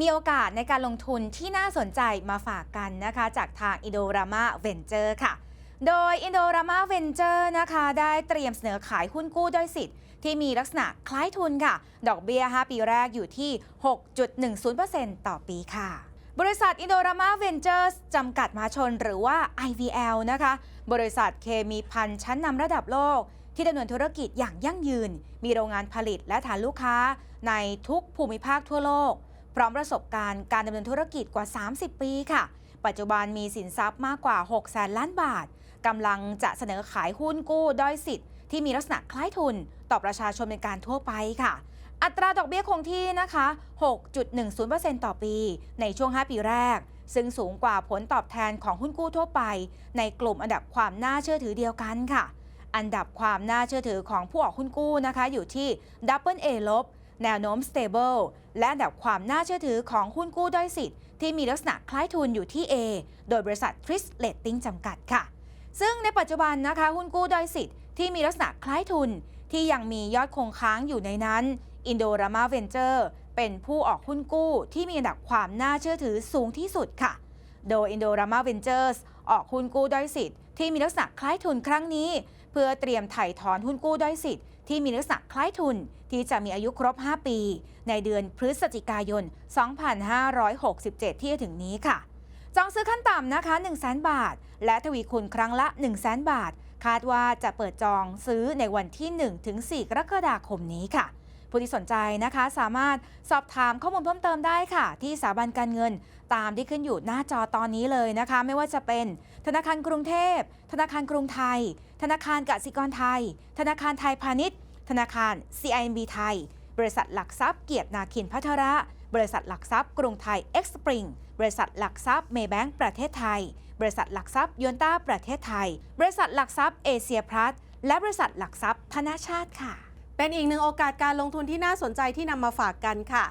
มีโอกาสในการลงทุนที่น่าสนใจมาฝากกันนะคะ จากทาง i n d o r a m a Venture ค่ะ โดย i n d o r a m a Venture นะคะ ได้เตรียมเสนอขายหุ้นกู้ด้อยสิทธิ์ที่มีลักษณะคล้ายทุนค่ะ ดอกเบี้ย 5 ปีแรกอยู่ที่ 6.10%ต่อปีค่ะบริษัท i n d o r a m a Ventures จำกัดมหาชนหรือว่า IVL นะคะ บริษัทเคมีพันชั้นนำระดับโลก ที่ดำเนินธุรกิจอย่างยั่งยืน มีโรงงานผลิตและฐานลูกค้าในทุกภูมิภาคทั่วโลก พร้อมประสบการณ์การดำเนินธุรกิจกว่า 30 ปีค่ะ ปัจจุบันมีสินทรัพย์มากกว่า6แสนล้านบาทกำลังจะเสนอขายหุ้นกู้ด้อยสิทธิ์ที่มีลักษณะคล้ายทุน ต่อประชาชนเป็นการทั่วไปค่ะ อัตราดอกเบี้ยคงที่นะคะ 6.10%ต่อปี ในช่วง 5 ปีแรก ซึ่งสูงกว่าผลตอบแทนของหุ้นกู้ทั่วไป ในกลุ่มอันดับความน่าเชื่อถือเดียวกันค่ะ อันดับความน่าเชื่อถือของผู้ออกหุ้นกู้นะคะ อยู่ที่ Double A ลบ แนวโน้ม stable และอันดับความน่าเชื่อถือของหุ้นกู้ด้อยสิทธิ์ที่มีลักษณะคล้ายทุนอยู่ที่ A โดยบริษัท Tris Rating จำกัดค่ะ ซึ่งในปัจจุบันนะคะหุ้นกู้ด้อยสิทธิ์ที่มีลักษณะคล้ายทุนที่ยังมียอดคงค้างอยู่ในนั้น Indorama Venture เป็นผู้ออกหุ้นกู้ที่มีอันดับความน่าเชื่อถือสูงที่สุดค่ะ โดย Indorama Ventures ออกหุ้นกู้ด้อยสิทธิ์ที่มีลักษณะคล้ายทุนครั้งนี้ เพื่อเตรียมไถ่ถอนหุ้นกู้ด้อยสิทธิ์ที่มีลักษณะคล้ายทุนที่จะมีอายุครบ 5 ปี ในเดือนพฤศจิกายน 2567 ที่จะถึงนี้ค่ะ จองซื้อขั้นต่ำนะคะ 1 0 0 0 0 0 บาท และทวีคูณครั้งละ 1 0 0 0 0 0 บาท คาดว่าจะเปิดจองซื้อในวันที่1ถึง4กรกฎาคมนี้ค่ะผู้ที่สนใจนะคะสามารถสอบถามข้อมูลเพิ่มเติมได้ค่ะ ที่สถาบันการเงินตามที่ขึ้นอยู่หน้าจอตอนนี้เลยนะคะ ไม่ว่าจะเป็นธนาคารกรุงเทพ ธนาคารกรุงไทย ธนาคารกสิกรไทย ธนาคารไทยพาณิชย์ ธนาคาร CIMB ไทย บริษัทหลักทรัพย์เกียรตินาคินพัทระ บริษัทหลักทรัพย์กรุงไทยเอ็กซ์ปริงบริษัทหลักทรัพย์เมย์แบงก์ประเทศไทย บริษัทหลักทรัพย์ยนต้าประเทศไทย บริษัทหลักทรัพย์เอเชียพลัสและบริษัทหลักทรัพย์ธนาชาติค่ะ เป็นอีกหนึ่งโอกาสการลงทุนที่น่าสนใจที่นำมาฝากกันค่ะ